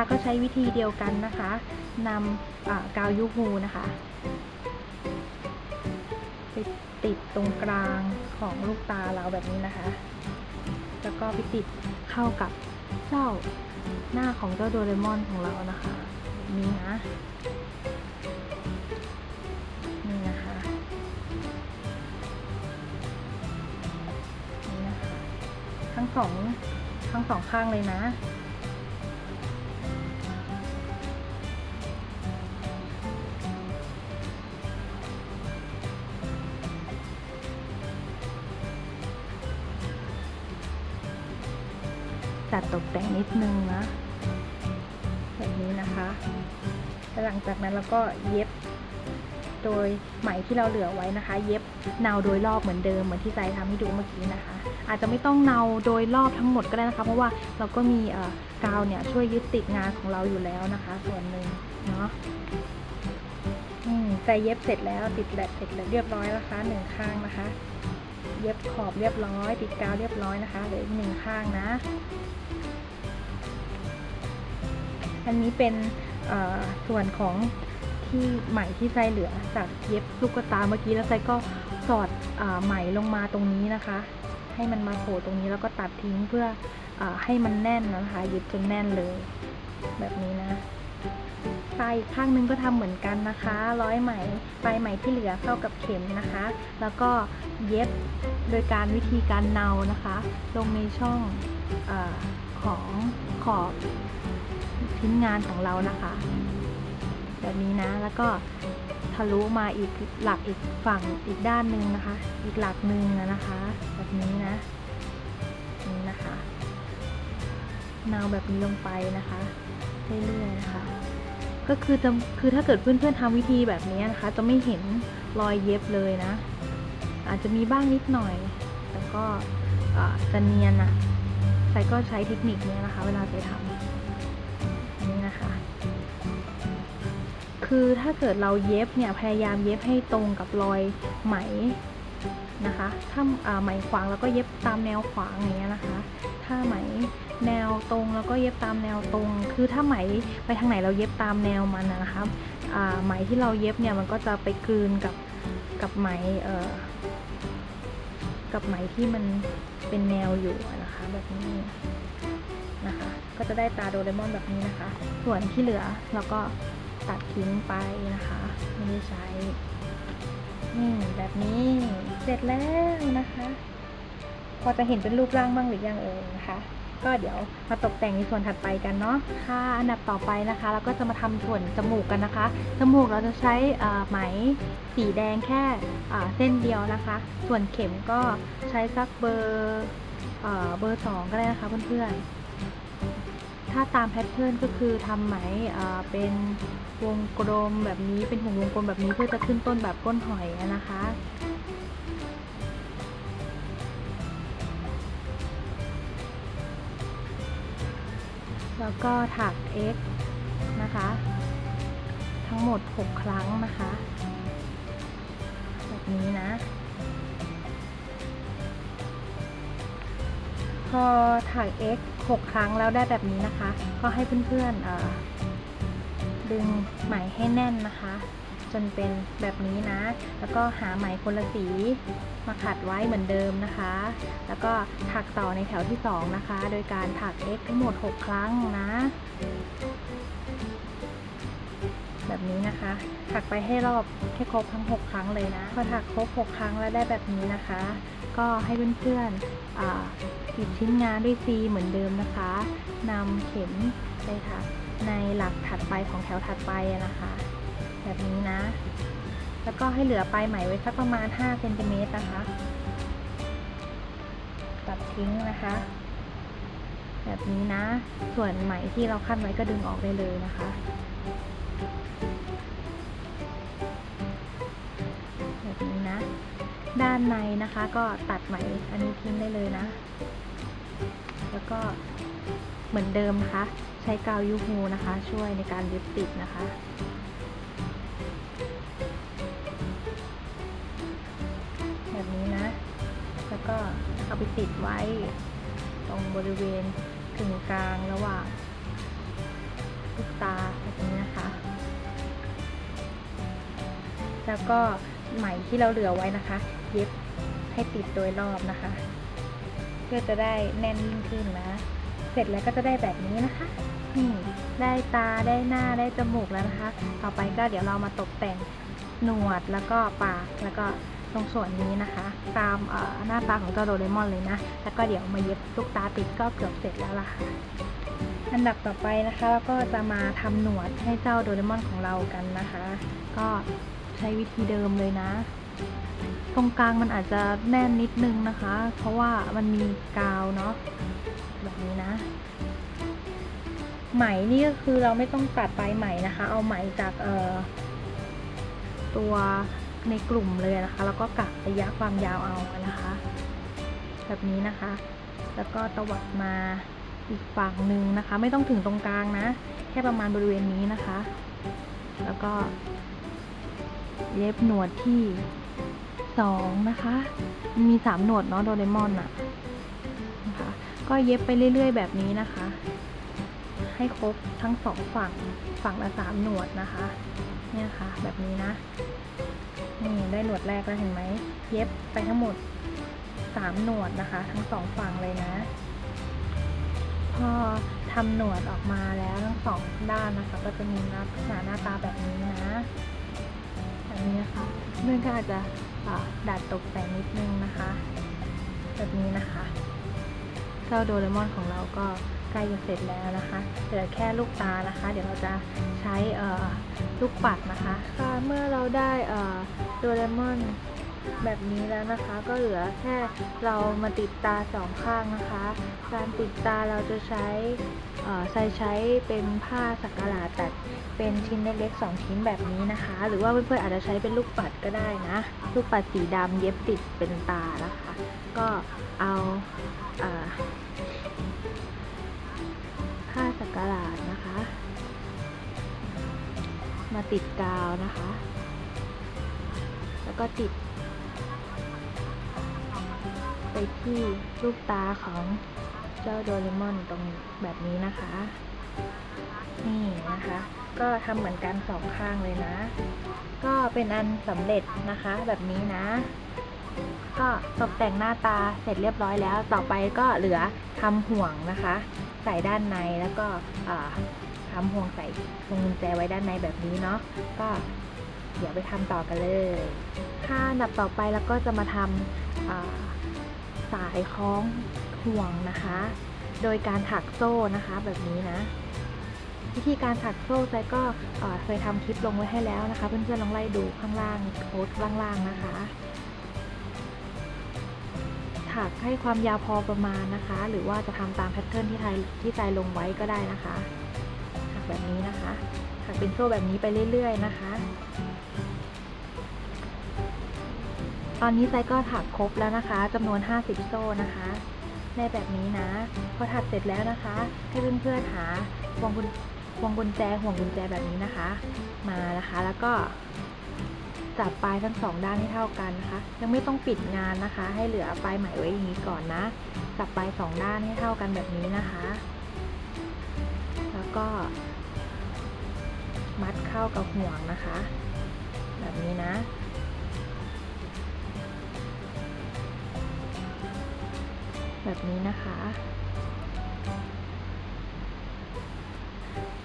าก็ใช้วิธีเดียวกันนะคะนำกาวยูฮูนะคะไปติดตรงกลางของลูกตาเราแบบนี้นะคะ แล้วก็ไปติดเข้ากับเจ้าหน้าของเจ้าโดเรมอนของเรานะคะนี้นะนี่นะคะนี่นะคะ ทั้งสองทั้งสองข้างเลยนะ จัดตกแต่งนิดนึงนะแบบนี้นะคะแล้วหลังจากนั้นเราก็เย็บโดยไหมที่เราเหลือไว้นะคะ เย็บเนาโดยรอบเหมือนเดิมเหมือนที่ใจทำให้ดูเมื่อกี้นะคะ อาจจะไม่ต้องเนาโดยรอบทั้งหมดก็ได้นะคะ เพราะว่าเราก็มีกาวเนี่ยช่วยยึดติดงานของเราอยู่แล้วนะคะ ส่วนหนึ่งเนาะอืมใจเย็บเสร็จแล้วติดแหลกเสร็จแล้วเรียบร้อยแล้วนะคะหนึ่งข้างนะคะ เย็บขอบเรียบร้อย ติดกาวเรียบร้อยนะคะเหลืออีกหนึ่งข้างนะ อันนี้เป็นส่วนของที่ไหมที่ไซเหลือจากเย็บลูกตาเมื่อกี้แล้วไซก็สอดอไหมลงมาตรงนี้นะคะ ให้มันมาโผล่ตรงนี้แล้วก็ตัดทิ้งเพื่ออให้มันแน่นนะคะยึดจนแน่นเลย แบบนี้นะ ปลายอีกข้างนึงก็ทำเหมือนกันนะคะ ร้อยไหมปลายไหมที่เหลือเข้ากับเข็มนะคะ แล้วก็เย็บโดยการวิธีการเนานะคะ ลงในช่องอของขอบชิ้นงานของเรานะคะ แบบนี้นะแล้วก็ทะลุมาอีกหลักอีกฝั่งอีกด้านหนึ่งนะคะ อีกหลักหนึ่งอะนะคะ แบบนี้นะนี่นะคะเนาแบบนี้ลงไปนะคะเรื่อยๆนะคะ ก็คือจะคือถ้าเกิดเพื่อนๆทำวิธีแบบนี้นะคะ จะไม่เห็นรอยเย็บเลยนะ อาจจะมีบ้างนิดหน่อย แต่ก็จะเนียนอะใส่ก็ใช้เทคนิคนี้นะคะ เวลาไปทำอันนี้นะคะ คือถ้าเกิดเราเย็บเนี่ยพยายามเย็บให้ตรงกับรอยไหมนะคะ ถ้าอ่าไหมขวางแล้วก็เย็บตามแนวขวางอย่างเงี้ยนะคะ ถ้าไหมแนวตรงแล้วก็เย็บตามแนวตรง คือถ้าไหมไปทางไหนเราเย็บตามแนวมันนะคะอ่าไหมที่เราเย็บเนี่ยมันก็จะไปกลืนกับกับไหมเอ่อกับไหมที่มันเป็นแนวอยู่นะคะแบบนี้นะคะ ก็จะได้ตาโดเรมอนแบบนี้นะคะ ส่วนที่เหลือเราก็ตัดทิ้งไปนะคะไม่ได้ใช้นี่แบบนี้เสร็จแล้วนะคะ พอจะเห็นเป็นรูปร่างบ้างหรือยังเอ่ยนะคะ ก็เดี๋ยวมาตกแต่งในส่วนถัดไปกันเนาะค่ะอันดับต่อไปนะคะ เราก็จะมาทำส่วนจมูกกันนะคะ จมูกเราจะใช้ไหมสีแดงแค่เส้นเดียวนะคะ ส่วนเข็มก็ใช้สักเบอร์เบอร์สองก็ได้นะคะเพื่อนๆ ถ้าตามแพทเทิร์นก็คือทำไหมเป็นวงกลมแบบนี้เป็นห่วงวงกลมแบบนี้เพื่อจะขึ้นต้นแบบก้นหอยนะคะ แล้วก็ถัก x นะคะ ทั้งหมด 6 ครั้งนะคะ แบบนี้นะ พอถัก x 6 ครั้งแล้วได้แบบนี้นะคะ ก็ให้เพื่อนๆดึงไหมให้แน่นนะคะ จนเป็นแบบนี้นะ แล้วก็หาไหมคนละสีมาขัดไว้เหมือนเดิมนะคะ แล้วก็ถักต่อในแถวที่ 2 นะคะ โดยการถัก x ทั้งหมด 6 ครั้งนะ แบบนี้นะคะ ถักไปให้รอบให้ครบทั้ง 6 ครั้งเลยนะ พอถักครบ 6 ครั้งแล้วได้แบบนี้นะคะ ก็ให้เพื่อนๆปิดชิ้นงานด้วย C เหมือนเดิมนะคะนำเข็มไปถักในหลักถัดไปของแถวถัดไปนะคะ แบบนี้นะ แล้วก็ให้เหลือปลายไหมไว้สักประมาณ5เซนติเมตรนะคะ ตัดทิ้งนะคะ แบบนี้นะ ส่วนไหมที่เราขั้นไว้ก็ดึงออกได้เลยนะคะ แบบนี้นะ ด้านในนะคะก็ตัดไหมอันนี้ทิ้งได้เลยนะ แล้วก็เหมือนเดิมนะคะ ใช้กาวยูฮูนะคะ ช่วยในการยึดติดนะคะ เอาไปติดไว้ตรงบริเวณกึ่งกลางระหว่างลูกตาแบบนี้นะคะ แล้วก็ไหมที่เราเหลือไว้นะคะ เย็บให้ติดโดยรอบนะคะ เพื่อจะได้แน่นยิ่งขึ้นนะ เสร็จแล้วก็จะได้แบบนี้นะคะนี่ได้ตาได้หน้าได้จมูกแล้วนะคะ ต่อไปก็เดี๋ยวเรามาตกแต่งหนวดแล้วก็ปากแล้วก็ ตรงส่วนนี้นะคะ ตามหน้าตาของเจ้าโดเรมอนเลยนะ แล้วก็เดี๋ยวมาเย็บลูกตาติดก็เกือบเสร็จแล้วล่ะค่ะอันดับต่อไปนะคะแล้วก็จะมาทำหนวดให้เจ้าโดเรมอนของเรากันนะคะ ก็ใช้วิธีเดิมเลยนะ ตรงกลางมันอาจจะแน่นนิดนึงนะคะ เพราะว่ามันมีกาวเนาะแบบนี้นะ ไหมนี่ก็คือเราไม่ต้องตัดปลายไหมนะคะ เอาไหมจากเอ่อตัว ในกลุ่มเลยนะคะ แล้วก็กะระยะความยาวเอานะคะ แบบนี้นะคะ แล้วก็ตวัดมาอีกฝั่งหนึ่งนะคะ ไม่ต้องถึงตรงกลางนะ แค่ประมาณบริเวณนี้นะคะ แล้วก็ เย็บหนวดที่สองนะคะ มีสามหนวดเนาะโดเรมอนอะนะคะ ก็เย็บไปเรื่อย ๆ แบบนี้นะคะ ให้ครบทั้งสองฝั่งฝั่งละสามหนวดนะคะ เนี่ยค่ะ แบบนี้นะ นี่ได้หนวดแรกแล้วเห็นไหม เย็บไปทั้งหมดสามหนวดนะคะ ทั้งสองฝั่งเลยนะ พอทำหนวดออกมาแล้วทั้งสองด้านนะคะ ก็จะมีลักษณะหน้าตาแบบนี้นะแบบนี้นะคะเพื่อนก็อาจจะดัดตกแต่งนิดนึงนะคะ แบบนี้นะคะเจ้าโดเรมอนของเราก็ ใกล้จะเสร็จแล้วนะคะ เหลือแค่ลูกตานะคะ เดี๋ยวเราจะใช้ลูกปัดนะคะค่ะเมื่อเราได้เอ่อโดเรมอนแบบนี้แล้วนะคะก็เหลือแค่เรามาติดตาสองข้างนะคะ การติดตาเราจะใช้เอ่ใช้เป็นผ้าสักการะตัดเป็นชิ้นเล็กๆสองชิ้นแบบนี้นะคะ หรือว่าเพื่อนๆอาจจะใช้เป็นลูกปัดก็ได้นะ ลูกปัดสีดำเย็บติดเป็นตานะคะ ก็เอา กการะนะคะ มาติดกาวนะคะ แล้วก็ติด ไปที่ลูกตาของเจ้าโดเรมอนตรงแบบนี้นะคะ นี่นะคะ ก็ทำเหมือนกันสองข้างเลยนะ ก็เป็นอันสำเร็จนะคะแบบนี้นะก็ตกแต่งหน้าตาเสร็จเรียบร้อยแล้ว ต่อไปก็เหลือทำห่วงนะคะ ใส่ด้านในแล้วก็ทำห่วงใส่พวงกุญแจไว้ด้านในแบบนี้เนาะก็เดี๋ยวไปทำต่อกันเลยค่ะอันดับต่อไปแล้วก็จะมาทำาสายคล้องห่วงนะคะ โดยการถักโซ่นะคะแบบนี้นะ วิธีการถักโซ่ใจก็เคยทำคลิปลงไว้ให้แล้วนะคะ เพื่อนๆลองไล่ดูข้างล่างโพสต์ข้างล่างๆนะคะ ถักให้ความยาวพอประมาณนะคะ หรือว่าจะทำตามแพทเทิร์นที่ไทยที่ใจลงไว้ก็ได้นะคะถักแบบนี้นะคะถักเป็นโซ่แบบนี้ไปเรื่อย ๆ นะคะ ตอนนี้ไซก็ถักครบแล้วนะคะจำนวน 50 โซ่นะคะได้แบบนี้นะ พอถักเสร็จแล้วนะคะ ให้เพื่อนๆหาวงกุญวงกุญแจห่วงกุญแจแบบนี้นะคะ มานะคะแล้วก็ จับปลายทั้งสองด้านให้เท่ากันนะคะ ยังไม่ต้องปิดงานนะคะ ให้เหลือปลายไหมไว้อย่างนี้ก่อนนะ จับปลายสองด้านให้เท่ากันแบบนี้นะคะ แล้วก็ มัดเข้ากับห่วงนะคะ แบบนี้นะแบบนี้นะคะ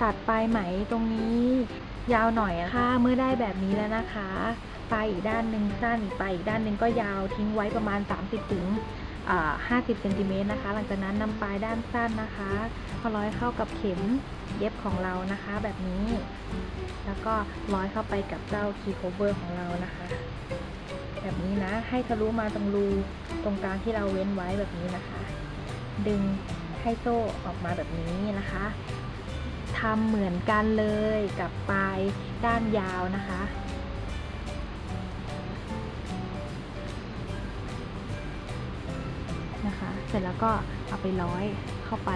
ตัดปลายไหมตรงนี้ ยาวหน่อยอะค่ะเมื่อได้แบบนี้แล้วนะคะ ปลายอีกด้านหนึ่งสั้นอีกปลายอีกด้านหนึ่งก็ยาวทิ้งไว้ประมาณ 30ถึงอ่า50เซนติเมตรนะคะ หลังจากนั้นนำปลายด้านสั้นนะคะมาร้อยเข้ากับเข็มเย็บของเรานะคะ แบบนี้ แล้วก็ร้อยเข้าไปกับเจ้าคีโคเวอร์ของเรานะคะ แบบนี้นะ ให้ทะลุมาตรงรูตรงกลางที่เราเว้นไว้แบบนี้นะคะ ดึงให้โซ่ออกมาแบบนี้นะคะ ทำเหมือนกันเลยกับปลายด้านยาวนะคะ นะคะ เสร็จแล้วก็เอาไปร้อยเข้าไป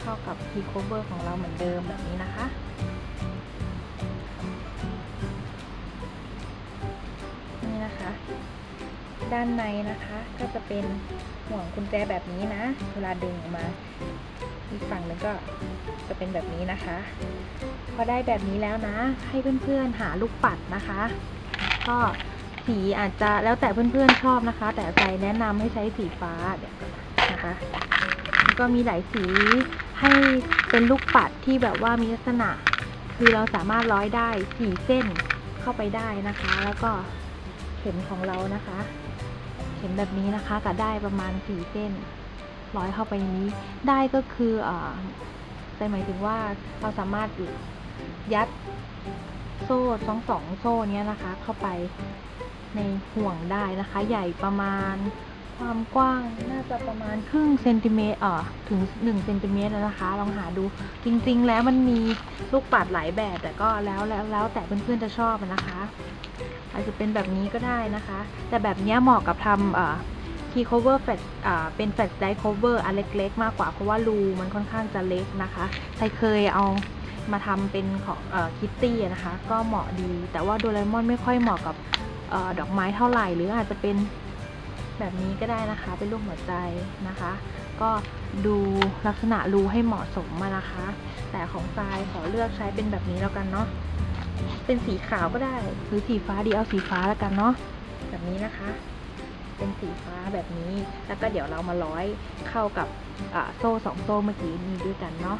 เข้ากับคีโคเวอร์ของเราเหมือนเดิมแบบนี้นะคะนี่นะคะ ด้านในนะคะก็จะเป็นห่วงกุญแจแบบนี้นะ เวลาดึงออกมา อีกฝั่งนึงก็จะเป็นแบบนี้นะคะ พอได้แบบนี้แล้วนะ ให้เพื่อนๆหาลูกปัดนะคะ ก็สีอาจจะแล้วแต่เพื่อนๆชอบนะคะ แต่ใจแนะนำให้ใช้สีฟ้าเดี๋ยวนนะคะแล้วก็มีหลายสีให้เป็นลูกปัดที่แบบว่ามีลักษณะ คือเราสามารถร้อยได้สี่เส้นเข้าไปได้นะคะ แล้วก็เข็มของเรานะคะ เข็มแบบนี้นะคะก็ได้ประมาณสี่เส้น ร้อยเข้าไปในนี้ ได้ก็คือเอ่อแต่หมายถึงว่าเราสามารถยัดโซ่สองสองโซ่เนี้ยนะคะ เข้าไปในห่วงได้นะคะ ใหญ่ประมาณความกว้างน่าจะประมาณครึ่งเซนติเมตรเอ่อถึงหนึ่งเซนติเมตรแล้วนะคะ ลองหาดูจริง ๆ แล้วมันมีลูกปัดหลายแบบ แต่ก็แล้วแล้วแล้วแต่เพื่อนๆจะชอบนะคะ อาจจะเป็นแบบนี้ก็ได้นะคะ แต่แบบเนี้ยเหมาะกับทำเอ่อ key cover flat อ่าเป็น flat die cover อันเล็กๆ มากกว่าเพราะว่ารูมันค่อนข้างจะเล็กนะคะใครเคยเอามาทำเป็นของเอ่อคิตตี้นะคะ ก็เหมาะดี แต่ว่าโดเรมอนไม่ค่อยเหมาะกับออดอกไม้เท่าไหร่ หรืออาจจะเป็นแบบนี้ก็ได้นะคะ เป็นรูปหัวใจนะคะ ก็ดูลักษณะรูให้เหมาะสมมานะคะ แต่ของทรายขอเลือกใช้เป็นแบบนี้แล้วกันเนาะเป็นสีขาวก็ได้ หรือสีฟ้าดีเอาสีฟ้าแล้วกันเนาะแบบนี้นะคะ เป็นสีฟ้าแบบนี้ แล้วก็เดี๋ยวเรามาร้อยเข้ากับโซ่สองโซ่เมื่อกี้นี้ด้วยกันเนาะ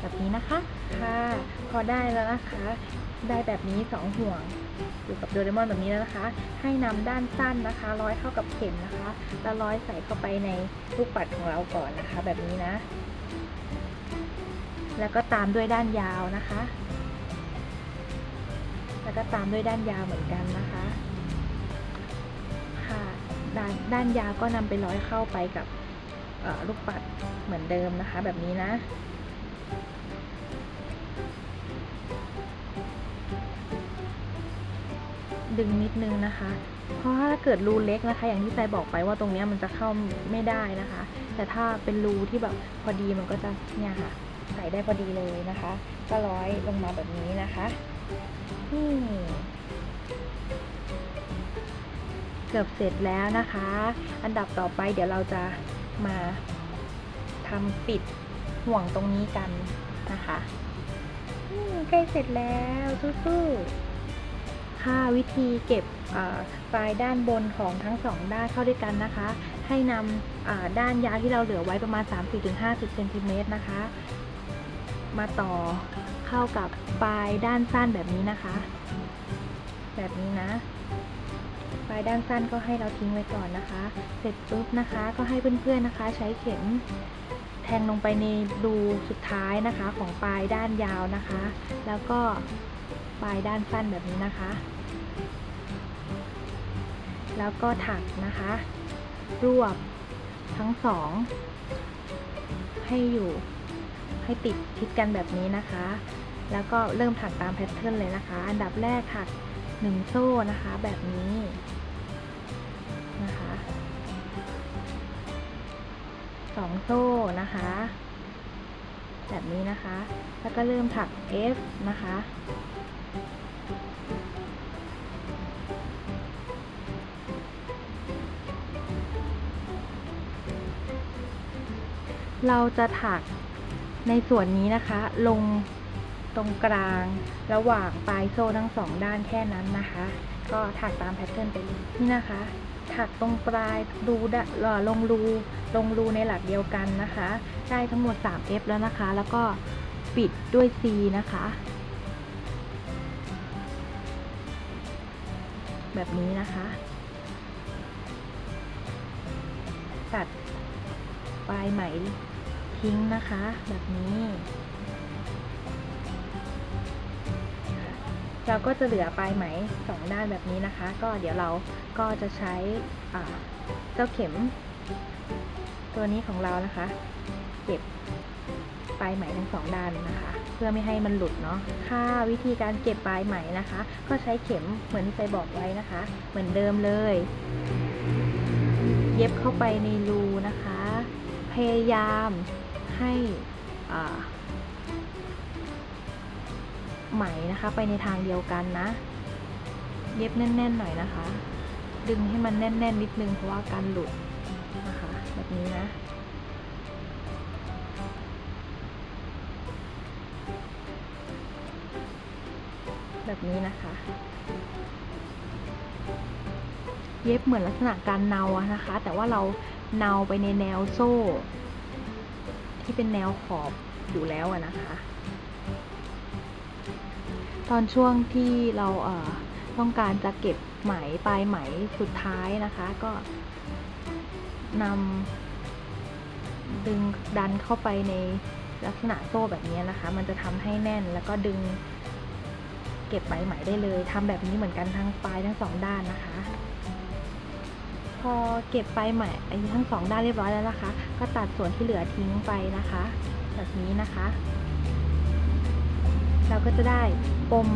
แบบนี้นะคะค่ะ พอได้แล้วนะคะ ได้แบบนี้สองห่วงอยู่กับโดเรมอนแบบนี้แล้วนะคะ ให้นำด้านสั้นนะคะ ร้อยเข้ากับเข็มนะคะ แล้วร้อยใส่เข้าไปในลูกปัดของเราก่อนนะคะ แบบนี้นะ แล้วก็ตามด้วยด้านยาวนะคะ แล้วก็ตามด้วยด้านยาวเหมือนกันนะคะ ด้านด้านยาวก็นำไปร้อยเข้าไปกับลูกปัดเหมือนเดิมนะคะ แบบนี้นะ ดึงนิดนึงนะคะ เพราะถ้าเกิดรูเล็กนะคะ อย่างที่ใจบอกไปว่าตรงนี้มันจะเข้าไม่ได้นะคะ แต่ถ้าเป็นรูที่แบบพอดีมันก็จะเนี่ยค่ะใส่ได้พอดีเลยนะคะ ก็ร้อยลงมาแบบนี้นะคะนี่ เกือบเสร็จแล้วนะคะ อันดับต่อไปเดี๋ยวเราจะมาทำปิดห่วงตรงนี้กันนะคะใกล้เสร็จแล้วสู้ๆค่ะวิธีเก็บปลายด้านบนของทั้งสองด้านเข้าด้วยกันนะคะ ให้นำด้านยาวที่เราเหลือไว้ประมาณ30-50เซนติเมตรนะคะ มาต่อเข้ากับปลายด้านสั้นแบบนี้นะคะ แบบนี้นะายด้านสั้นก็ให้เราทิ้งไว้ก่อนนะคะ เสร็จปุ๊บนะคะ ก็ให้เพื่อนๆนะคะ ใช้เข็มแทงลงไปในรูสุดท้ายนะคะ ของปลายด้านยาวนะคะ แล้วก็ปลายด้านสั้นแบบนี้นะคะ แล้วก็ถักนะคะ รวบทั้งสองให้อยู่ให้ติดชิดกันแบบนี้นะคะ แล้วก็เริ่มถักตามแพทเทิร์นเลยนะคะ อันดับแรกถักหนึ่งโซ่นะคะแบบนี้ 2 โซ่นะคะ แบบนี้นะคะ แล้วก็เริ่มถัก F นะคะ เราจะถักในส่วนนี้นะคะ ลงตรงกลางระหว่างปลายโซ่ทั้งสองด้านแค่นั้นนะคะ ก็ถักตามแพทเทิร์นไปเลยนี่นะคะ ถักตรงปลายรูดะเอ่อลงรูลงรูในหลักเดียวกันนะคะ ได้ทั้งหมด 3F แล้วนะคะ แล้วก็ปิดด้วย C นะคะ แบบนี้นะคะ ตัดปลายไหมทิ้งนะคะ แบบนี้ เราก็จะเหลือปลายไหมสองด้านแบบนี้นะคะ ก็เดี๋ยวเราก็จะใช้เจ้าเข็ม ตัวนี้ของเรานะคะ เก็บปลายไหมทั้งสองด้านนะคะ เพื่อไม่ให้มันหลุดเนาะค่ะวิธีการเก็บปลายไหมนะคะ ก็ใช้เข็มเหมือนที่ใจบอกไว้นะคะ เหมือนเดิมเลย เย็บเข้าไปในรูนะคะ พยายามให้อ่า ไหมนะคะ ไปในทางเดียวกันนะ เย็บแน่นๆหน่อยนะคะ ดึงให้มันแน่นๆนนิดนึงเพราะว่าการหลุดนะคะ แบบนี้นะแบบนี้นะคะ เย็บเหมือนลักษณะการเนาอะนะคะ แต่ว่าเราเนาไปในแนวโซ่ ที่เป็นแนวขอบอยู่แล้วนะคะ ตอนช่วงที่เราเอ่อต้องการจะเก็บไหมปลายไหมสุดท้ายนะคะ ก็นำดึงดันเข้าไปในลักษณะโซ่แบบนี้นะคะ มันจะทำให้แน่นแล้วก็ดึงเก็บใบไหมได้เลยทำแบบนี้เหมือนกันทั้งปลายทั้งสองด้านนะคะ พอเก็บปลายไหมทั้งสองด้านเรียบร้อยแล้วนะคะ ก็ตัดส่วนที่เหลือทิ้งไปนะคะ แบบนี้นะคะ เราก็จะได้ปม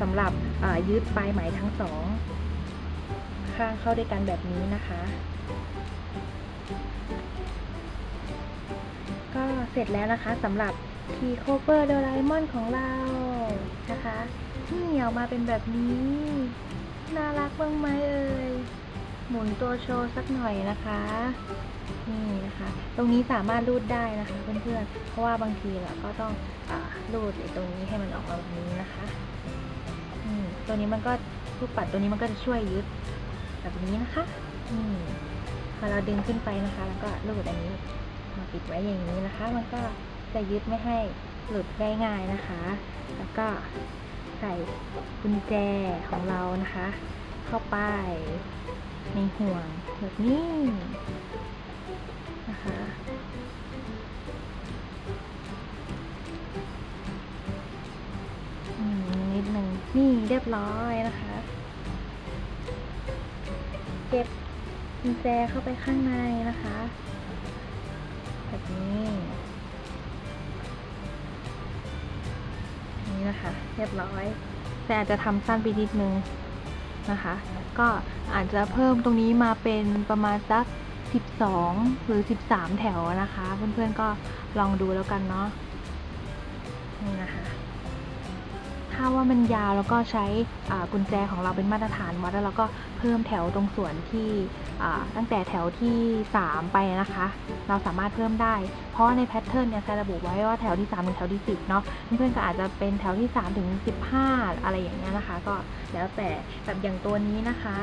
สำหรับยืดปลายไหมทั้งสองข้างเข้าด้วยกันแบบนี้นะคะ ก็เสร็จแล้วนะคะสำหรับทีโคเ v อร์โดราเอมอนของเรานะคะนี่ออกมาเป็นแบบนี้ น่ารักบ้างไหมเอ่ยหมุนตัวโชว์สักหน่อยนะคะ นี่นะคะ ตรงนี้สามารถรูดได้นะคะเพื่อนๆ เพราะว่าบางทีเราก็ต้องอรูดตรงนี้ให้มันออกมาแบบนี้นะคะตัวนี้มันก็ลูกปัดตัวนี้มันก็จะช่วยยึดแบบนี้นะคะอพอเราดึงขึ้นไปนะคะ แล้วก็รูดอันนี้มาปิดไว้อย่างนี้นะคะ มันก็จะยึดไม่ให้หลุดได้ง่ายนะคะ แล้วก็ใส่กุญแจของเรานะคะ เข้าไปในห่วงแบบนี้ นะคะอืมนิดหนึ่งนี่เรียบร้อยนะคะ เก็บกุญแจเข้าไปข้างในนะคะ แบบนี้นี่นะคะ เรียบร้อย แต่อาจจะทำสั้นไปนิดนึงนะคะ ก็อาจจะเพิ่มตรงนี้มาเป็นประมาณสัก 12 หรือ 13 แถวนะคะ เพื่อนๆก็ลองดูแล้วกันเนาะนี่นะคะถ้าว่ามันยาวแล้วก็ใช้กุญแจของเราเป็นมาตรฐานวัดแล้วเราก็เพิ่มแถวตรงส่วนที่ตั้งแต่แถวที่ 3 ไปนะคะ เราสามารถเพิ่มได้ เพราะในแพทเทิร์นเนี่ยใช้ระบุไว้ว่าแถวที่3ถึงแถวที่ 10 เนาะเพื่อนๆก็อาจจะเป็นแถวที่ 3 ถึง 15 อะไรอย่างเงี้ยนะคะ ก็แล้วแต่แบบอย่างตัวนี้นะคะ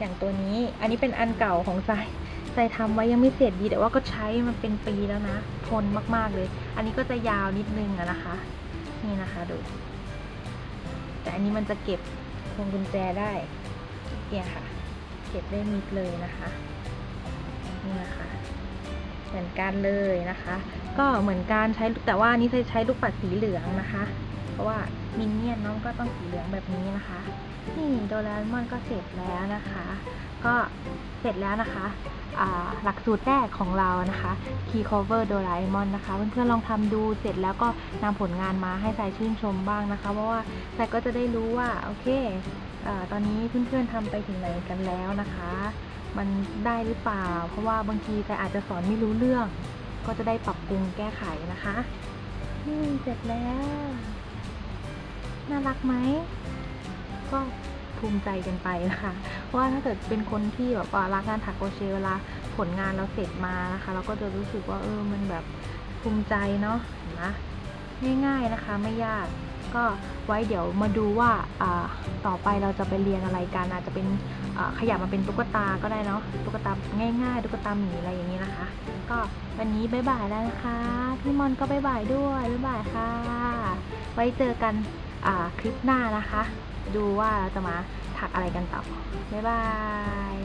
อย่างตัวนี้ อันนี้เป็นอันเก่าของใจใจทำไว้ยังไม่เสร็จดีแต่ว่าก็ใช้มันเป็นปีแล้วนะ ทนมากๆเลย อันนี้ก็จะยาวนิดนึงอะนะคะ นี่นะคะดู แต่อันนี้มันจะเก็บพวงกุญแจได้เนี่ยค่ะ เก็บได้มิดเลยนะคะนี่นะคะเหมือนกันเลยนะคะ ก็เหมือนการใช้แต่ว่านี้ใช้ลูกปัดสีเหลืองนะคะ เพราะว่ามินเนี่ยนน้องก็ต้องสีเหลืองแบบนี้นะคะ นี่โดราเอมอนก็เสร็จแล้วนะคะ ก็เสร็จแล้วนะคะหลักสูตรแรกของเรานะคะ Key Cover โดราเอมอนนะคะ เพื่อนๆลองทำดูเสร็จแล้วก็นำผลงานมาให้สายชื่นชมบ้างนะคะ เพราะว่าสายก็จะได้รู้ว่า โอเคอตอนนี้เพื่อนๆทำไปถึงไหนกันแล้วนะคะ มันได้หรือเปล่า เพราะว่าบางทีแต่อาจจะสอนไม่รู้เรื่อง ก็จะได้ปรับปรุงแก้ไขนะคะนี่เสร็จแล้ว น่ารักไหม ก็ภูมิใจกันไปนะคะว่าถ้าเกิดเป็นคนที่แบบรักงานถักโครเชต์เวลาผลงานเราเสร็จมานะคะ เราก็จะรู้สึกว่าเออมันแบบภูมิใจเนาะนไหมง่ายๆนะคะไม่ยากก็ไว้เดี๋ยวมาดูว่าต่อไปเราจะไปเรียนอะไรกันอาจจะเป็นขยับมาเป็นตุ๊กตาก็ได้เนาะตุ๊กตาง่ายๆตุ๊กตาหมีอะไรอย่างนี้นะคะ ก็วันนี้บ๊ายบายแล้วนะคะพี่มอนก็บ๊ายบายด้วยบ๊ายบายค่ะ ไว้เจอกันคลิปหน้านะคะ ดูว่าเราจะมาถักอะไรกันต่อ บ๊ายบาย